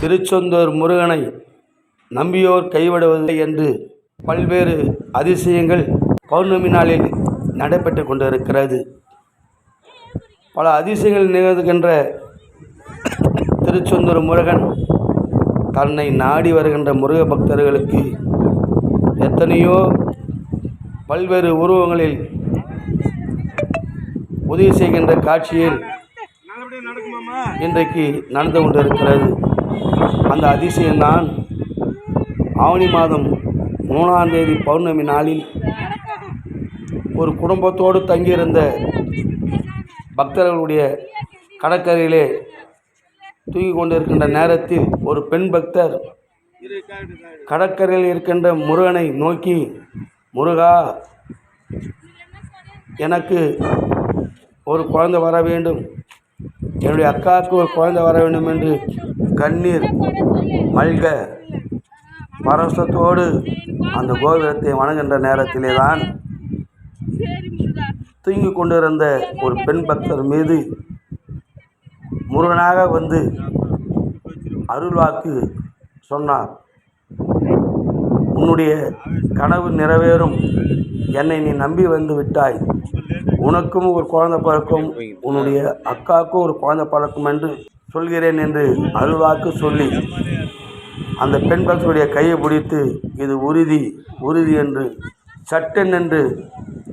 திருச்செந்தூர் முருகனை நம்பியோர் கைவிடுவதில்லை என்று பல்வேறு அதிசயங்கள் பௌர்ணமி நாளில் நடைபெற்று கொண்டிருக்கிறது. பல அதிசயங்கள் நிகழ்கின்ற திருச்செந்தூர் முருகன் தன்னை நாடி வருகின்ற முருக பக்தர்களுக்கு எத்தனையோ பல்வேறு உருவங்களில் உதவி செய்கின்ற காட்சியில் இன்றைக்கு நடந்து கொண்டிருக்கிறது. அந்த அதிசயம்தான் ஆவணி மாதம் மூணாம் தேதி பௌர்ணமி நாளில் ஒரு குடும்பத்தோடு தங்கியிருந்த பக்தர்களுடைய கடற்கரையிலே தூக்கி கொண்டிருக்கின்ற நேரத்தில் ஒரு பெண் பக்தர் கடற்கரையில் இருக்கின்ற முருகனை நோக்கி முருகா எனக்கு ஒரு குழந்தை வர வேண்டும். என்னுடைய அக்காவுக்கு ஒரு குழந்தை வர வேண்டும் என்று கண்ணீர் மல்க பரவசத்தோடு அந்த கோபுரத்தை வணங்குகின்ற நேரத்திலே தான் தூங்கிக் கொண்டிருந்த ஒரு பெண் பக்தர் மீது முருகனாக வந்து அருள்வாக்கு சொன்னார். உன்னுடைய கனவு நிறைவேறும். என்னை நீ நம்பி வந்து விட்டாய். உனக்கும் ஒரு குழந்தை பிறக்கும் உன்னுடைய அக்காவுக்கும் ஒரு குழந்தை பிறக்கும் என்று சொல்கிறேன் என்று அருள்வாக்கு சொல்லி அந்த பெண் பக்தருடைய கையை பிடித்து இது உறுதி உறுதி என்று சட்டன் என்று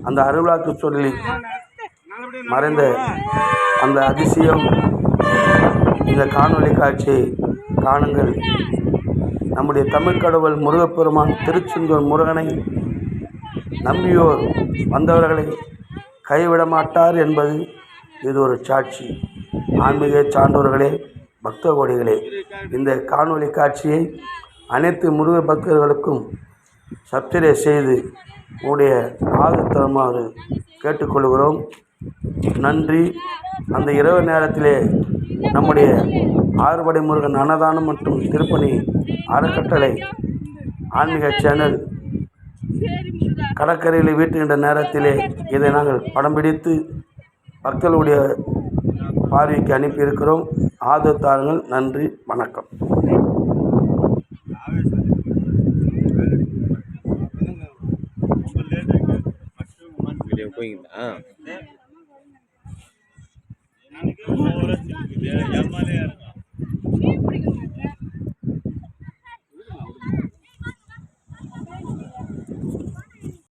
அந்த அருள்வாக்கு சொல்லி மறைந்த அந்த அதிசயம் இந்த காணொளி காட்சியை காணுங்கள். நம்முடைய தமிழ் கடவுள் முருகப்பெருமான் திருச்செந்தூர் முருகனை நம்பியோர் வந்தவர்களை கைவிட மாட்டார் என்பது இது ஒரு சாட்சி. ஆன்மீக சான்றோர்களே பக்த கோடிகளே இந்த காணொளி காட்சியை அனைத்து முருக பக்தர்களுக்கும் சப்திரை செய்து உடைய ஆதரவு தருமாறு கேட்டுக்கொள்கிறோம். நன்றி. அந்த இரவு நேரத்திலே நம்முடைய ஆறுபடை முருகன் அன்னதானம் மற்றும் திருப்பணி அறக்கட்டளை ஆன்மீக சேனல் கடற்கரையில் வீட்டுகின்ற நேரத்திலே இதை நாங்கள் படம் பிடித்து மக்களுடைய பார்வைக்கு அனுப்பியிருக்கிறோம். ஆதரவு தாருங்கள் நன்றி வணக்கம். போய்ங்களா?